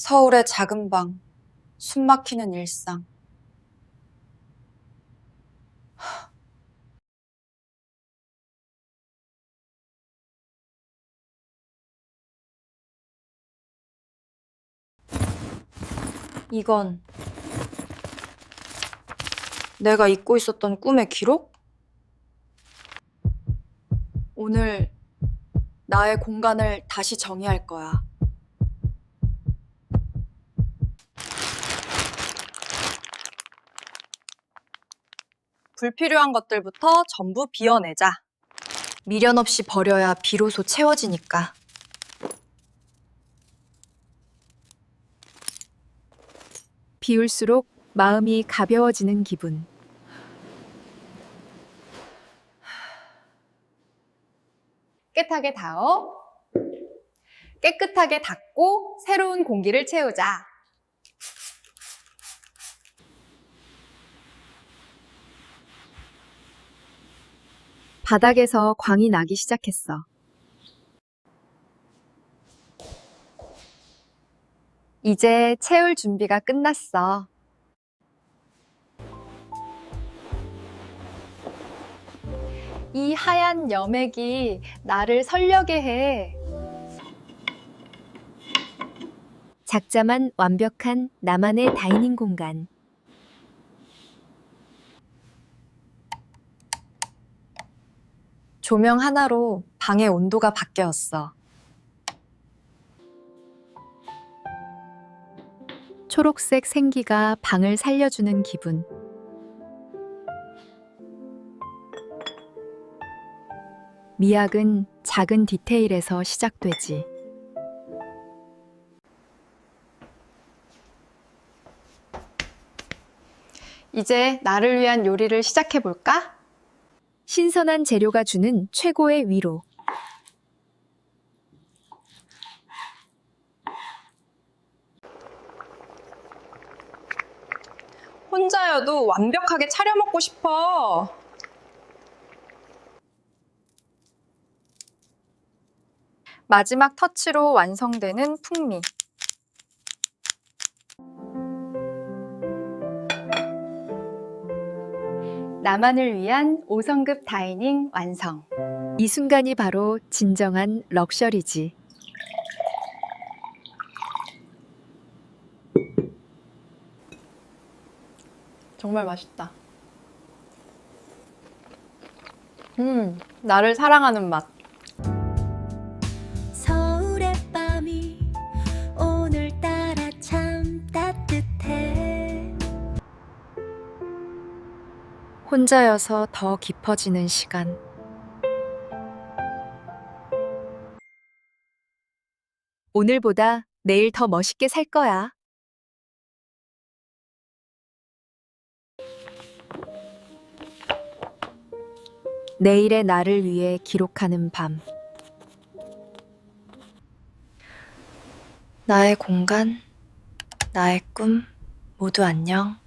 서울의 작은 방, 숨 막히는 일상. 이건 내가 잊고 있었던 꿈의 기록? 오늘 나의 공간을 다시 정의할 거야. 불필요한 것들부터 전부 비워내자. 미련 없이 버려야 비로소 채워지니까. 비울수록 마음이 가벼워지는 기분. 깨끗하게 닿어 깨끗하게 닦고 새로운 공기를 채우자. 바닥에서 광이 나기 시작했어. 이제 채울 준비가 끝났어. 이 하얀 여맥이 나를 설레게 해. 작자만 완벽한 나만의 다이닝 공간. 조명 하나로 방의 온도가 바뀌었어. 초록색 생기가 방을 살려주는 기분. 미학은 작은 디테일에서 시작되지. 이제 나를 위한 요리를 시작해 볼까? 신선한 재료가 주는 최고의 위로. 혼자여도 완벽하게 차려 먹고 싶어. 마지막 터치로 완성되는 풍미. 나만을 위한 5성급 다이닝 완성. 이 순간이 바로 진정한 럭셔리지. 정말 맛있다. 음, 나를 사랑하는 맛. 혼자여서 더 깊어지는 시간. 오늘보다 내일 더 멋있게 살 거야. 내일의 나를 위해 기록하는 밤. 나의 공간, 나의 꿈, 모두 안녕.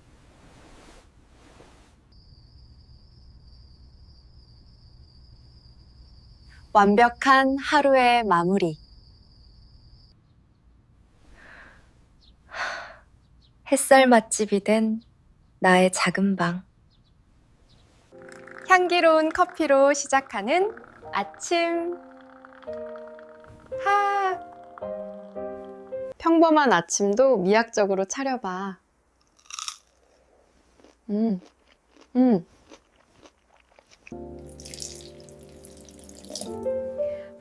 완벽한 하루의 마무리. 햇살 맛집이 된 나의 작은 방. 향기로운 커피로 시작하는 아침. 하. 평범한 아침도 미학적으로 차려봐. 음, 음.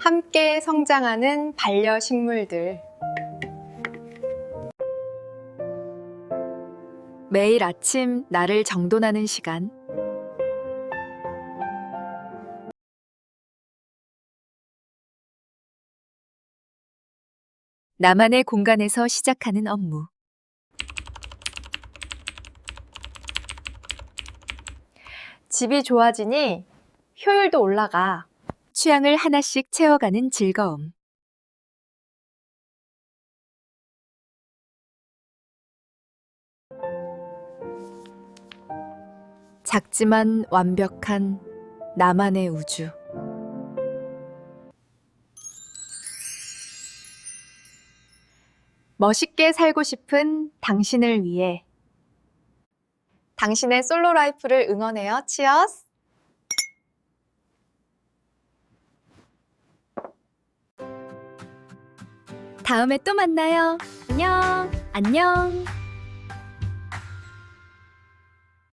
함께 성장하는 반려식물들. 매일 아침 나를 정돈하는 시간. 나만의 공간에서 시작하는 업무. 집이 좋아지니 효율도 올라가. 취향을 하나씩 채워가는 즐거움. 작지만 완벽한 나만의 우주. 멋있게 살고 싶은 당신을 위해 당신의 솔로 라이프를 응원해요. 치어스! 다음에 또 만나요. 안녕. 안녕.